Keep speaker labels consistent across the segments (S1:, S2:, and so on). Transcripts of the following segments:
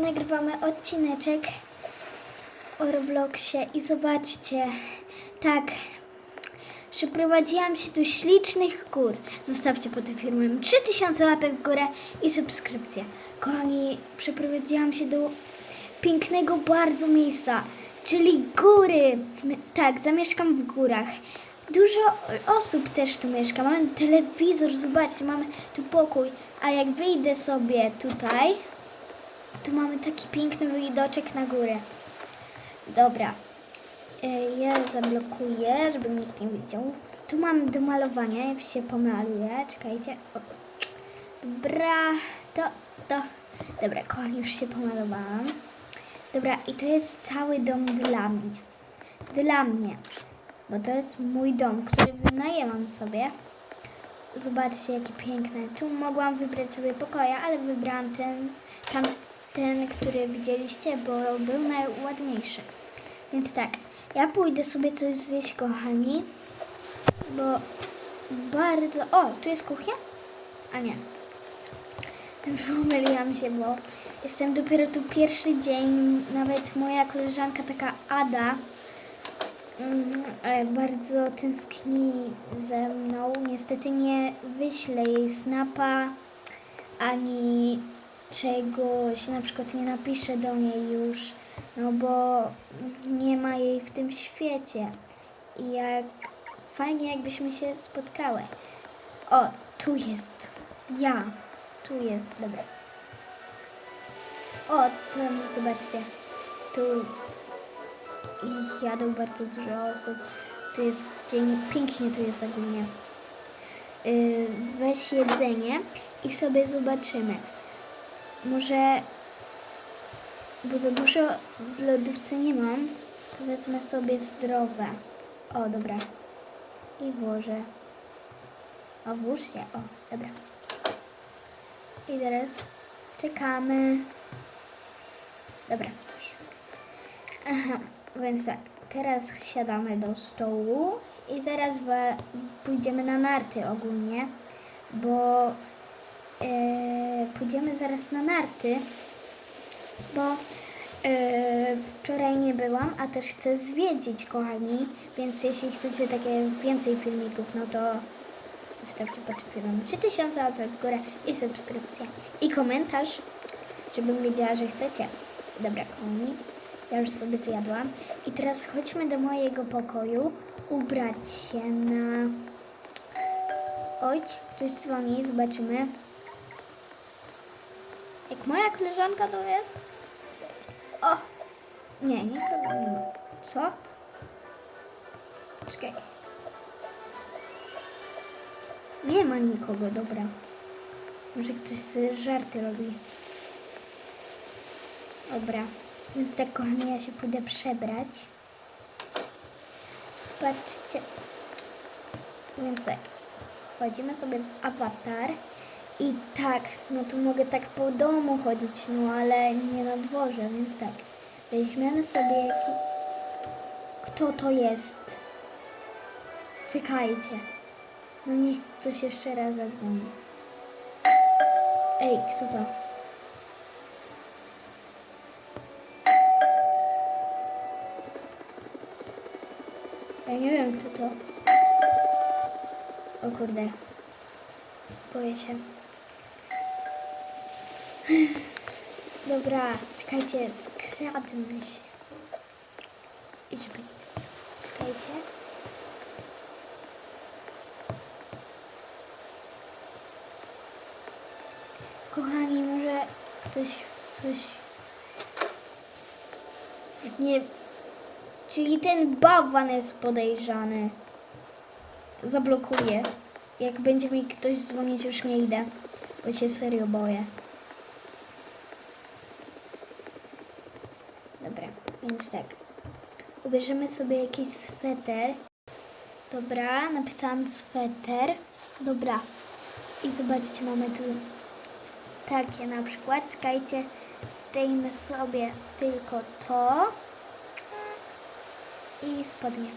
S1: Nagrywamy odcineczek o Robloxie i zobaczcie, tak, przeprowadziłam się do ślicznych gór. Zostawcie pod tym filmem 3000 łapek w górę i subskrypcję. Kochani, przeprowadziłam się do pięknego bardzo miejsca, czyli góry. Tak, zamieszkam w górach. Dużo osób też tu mieszka. Mamy telewizor, zobaczcie, mamy tu pokój. A jak wyjdę sobie tutaj, tu mamy taki piękny widoczek na górę. Dobra. E, Ja zablokuję, żeby nikt nie widział. Tu mam do malowania, ja się pomaluję. Czekajcie. O. Dobra, to, to. Dobra, kochani, już się pomalowałam. Dobra, i to jest cały dom dla mnie. Dla mnie. Bo to jest mój dom, który wynajęłam sobie. Zobaczcie, jakie piękne. Tu mogłam wybrać sobie pokoje, ale wybrałam ten, tam, ten, który widzieliście, bo był najładniejszy. Więc tak, ja pójdę sobie coś zjeść, kochani, bo bardzo... O, tu jest kuchnia? A nie. Pomyliłam się, bo jestem dopiero tu pierwszy dzień. Nawet moja koleżanka, taka Ada, Mm, ale bardzo tęskni ze mną. Niestety nie wyślę jej snapa ani czegoś, na przykład nie napiszę do niej już, no bo nie ma jej w tym świecie. I jak fajnie jakbyśmy się spotkały. O, tu jest. Ja. Tu jest, dobra. O, tam zobaczcie. Tu jadą bardzo dużo osób. Tu jest dzień, pięknie tu jest ogólnie. Yy, weź jedzenie i sobie zobaczymy. Może, bo za dużo w lodówce nie mam, to wezmę sobie zdrowe. O, dobra. I włożę. O, włóż się. O, dobra. I teraz czekamy. Dobra. Aha, więc tak, teraz siadamy do stołu i zaraz pójdziemy na narty ogólnie, bo e, pójdziemy zaraz na narty, bo e, wczoraj nie byłam, a też chcę zwiedzić, kochani, więc jeśli chcecie takie więcej filmików, no to zostawcie pod filmem 3000 łapek w górę i subskrypcja i komentarz, żebym wiedziała, że chcecie. Dobra, kochani. Ja już sobie zjadłam. I teraz chodźmy do mojego pokoju, ubrać się na... Oj, ktoś dzwoni, zobaczymy. Moja koleżanka to jest? O! Nie, nikogo nie ma. Co? Czekaj. Nie ma nikogo, dobra. Może ktoś sobie żarty robi. Dobra, więc tak kochani, ja się pójdę przebrać. Zobaczcie. Więc tak, wchodzimy sobie w awatar. I tak, no to mogę tak po domu chodzić, no ale nie na dworze, więc tak. Weźmiemy sobie jaki... Kto to jest? Czekajcie. No niech ktoś jeszcze raz zadzwoni. Ej, kto to? Ja nie wiem, kto to. O kurde. Boję się. Dobra, czekajcie, skradnę się. I żeby. Czekajcie. Kochani, może ktoś coś... Nie... Czyli ten bałwan jest podejrzany. Zablokuję. Jak będzie mi ktoś dzwonić, już nie idę. Bo się serio boję. Dobra, więc tak. Ubierzemy sobie jakiś sweter. Dobra, napisałam sweter. Dobra. I zobaczcie, mamy tu takie na przykład. Czekajcie, zdejmę sobie tylko to i spodnie.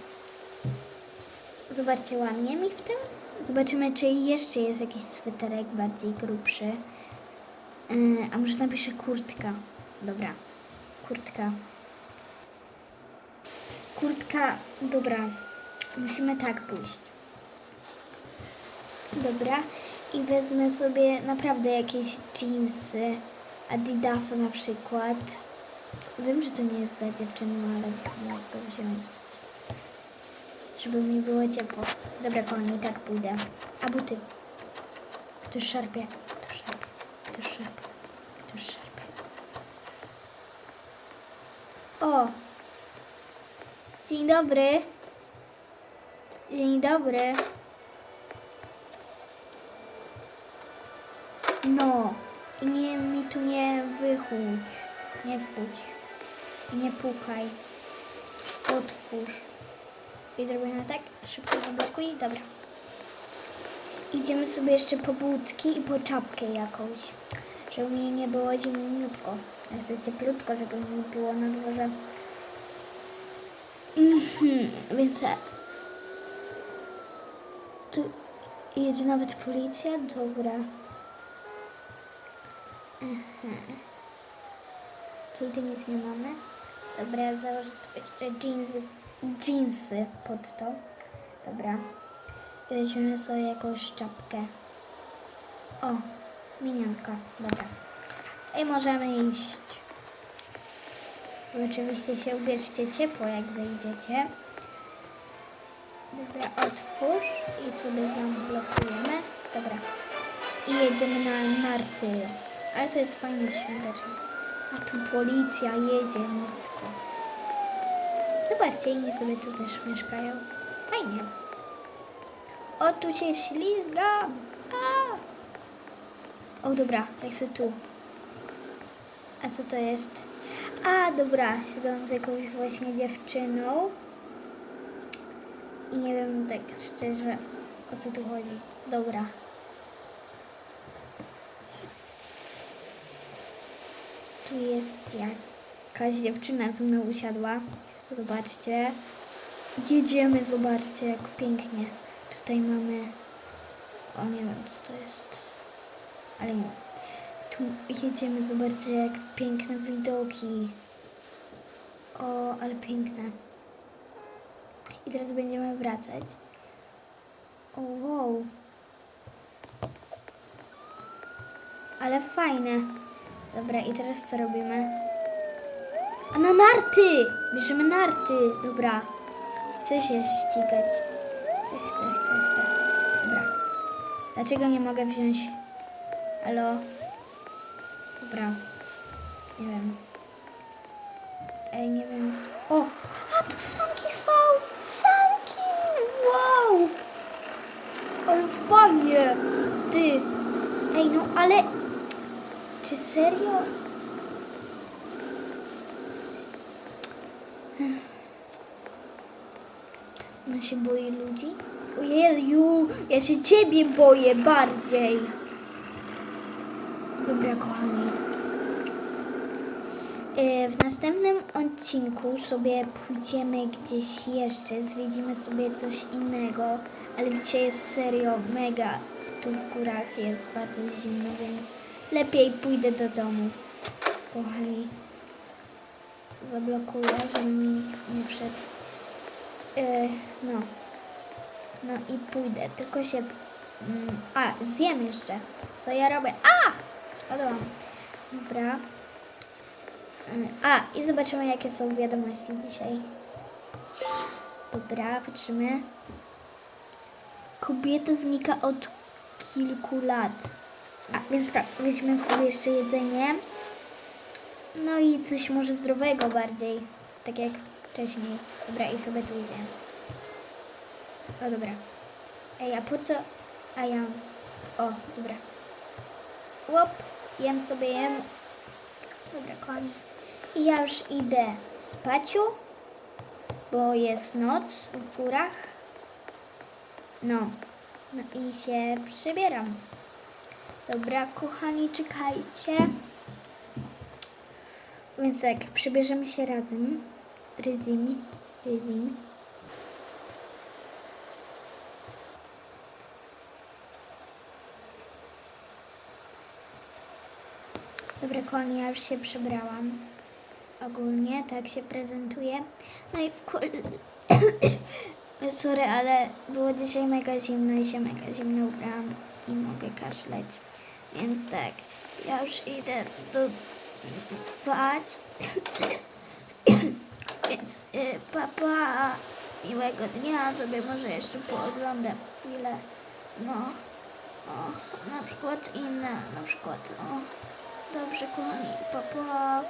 S1: Zobaczcie ładnie mi w tym. Zobaczymy, czy jeszcze jest jakiś sweterek bardziej grubszy. Yy, a może napiszę kurtka. Dobra. Kurtka. Kurtka, dobra. Musimy tak pójść. Dobra. I wezmę sobie naprawdę jakieś jeansy. Adidasa na przykład. Wiem, że to nie jest dla dziewczyny, ale mogę wziąć. Żeby mi było ciepło. Dobra, kochani, tak pójdę. A buty? Ktoś szarpie. Ktoś szarpie. Ktoś szarpie. Ktoś szarpie. O! Dzień dobry. Dzień dobry. No. I nie mi tu nie wychódź. Nie wchódź. I nie pukaj. Otwórz. I zrobimy tak. Szybko zablokuj. Dobra. Idziemy sobie jeszcze po budki i po czapkę jakąś. Żeby mi nie było zimniutko. Jak to jest cieplutko, żeby mi było na dworze. Mhm, więc tak. Tu jedzie nawet policja? Dobra. Mhm. Czyli nic nie mamy. Dobra, założę sobie jeszcze jeansy, jeansy pod to. Dobra. Weźmiemy sobie jakąś czapkę. O, minionka. Dobra. I możemy iść. Oczywiście się ubierzcie ciepło, jak wyjdziecie. Dobra, otwórz i sobie zablokujemy. Dobra. I jedziemy na narty. Ale to jest fajny świąteczek. A tu policja jedzie, matko. Zobaczcie, inni sobie tu też mieszkają. Fajnie. O, tu się ślizgam. A! O, dobra, jak chcę tu. A co to jest? A, dobra, siadłam z jakąś właśnie dziewczyną. I nie wiem tak szczerze, o co tu chodzi. Dobra. Tu jest jakaś dziewczyna, co mną usiadła. Zobaczcie. Jedziemy, zobaczcie, jak pięknie. Tutaj mamy... O, nie wiem, co to jest. Ale nie. Tu jedziemy, zobaczcie, jak piękne widoki. O, ale piękne. I teraz będziemy wracać. O, wow. Ale fajne. Dobra, i teraz co robimy? A na narty! Bierzemy narty. Dobra. Chcę się ścigać. Chcę, chcę, chcę. Dobra. Dlaczego nie mogę wziąć? Halo? Dobra. Nie wiem. Ej, nie wiem. O! A tu sanki są! Sanki! Wow! Ale fajnie! Ty! Ej, no ale... Czy serio? Ona się boi ludzi? Ojeju, ja się ciebie boję bardziej. Dobra, kochani. E, W następnym odcinku sobie pójdziemy gdzieś jeszcze, zwiedzimy sobie coś innego, ale dzisiaj jest serio mega. Tu w górach jest bardzo zimno, więc lepiej pójdę do domu. Kochani, zablokuję, żeby mi nie wszedł. E, no. No i pójdę, tylko się... Mm, a, zjem jeszcze. Co ja robię? A! Spadłam. Dobra. A, i zobaczymy, jakie są wiadomości dzisiaj. Dobra, patrzymy. Kobieta znika od kilku lat. A, więc tak, weźmiemy sobie jeszcze jedzenie. No i coś może zdrowego bardziej. Tak jak wcześniej. Dobra, i sobie tu zjem. O, dobra. Ej, a po co? A ja... O, dobra. Łop, jem sobie, jem. Dobra, kochani. Ja już idę spaciu, bo jest noc w górach. No, no i się przybieram. Dobra, kochani, czekajcie. Więc tak, przybierzemy się razem. Ryzimi, ryzimi. Dobra, kochani, ja już się przebrałam. Ogólnie tak się prezentuję. No i w kol... Sorry, ale było dzisiaj mega zimno i się mega zimno ubrałam i mogę kaszleć. Więc tak, ja już idę do spać. Więc y, papa, miłego dnia, sobie może jeszcze pooglądam chwilę. No, o, na przykład inne, na przykład, o, dobrze kochani, papa.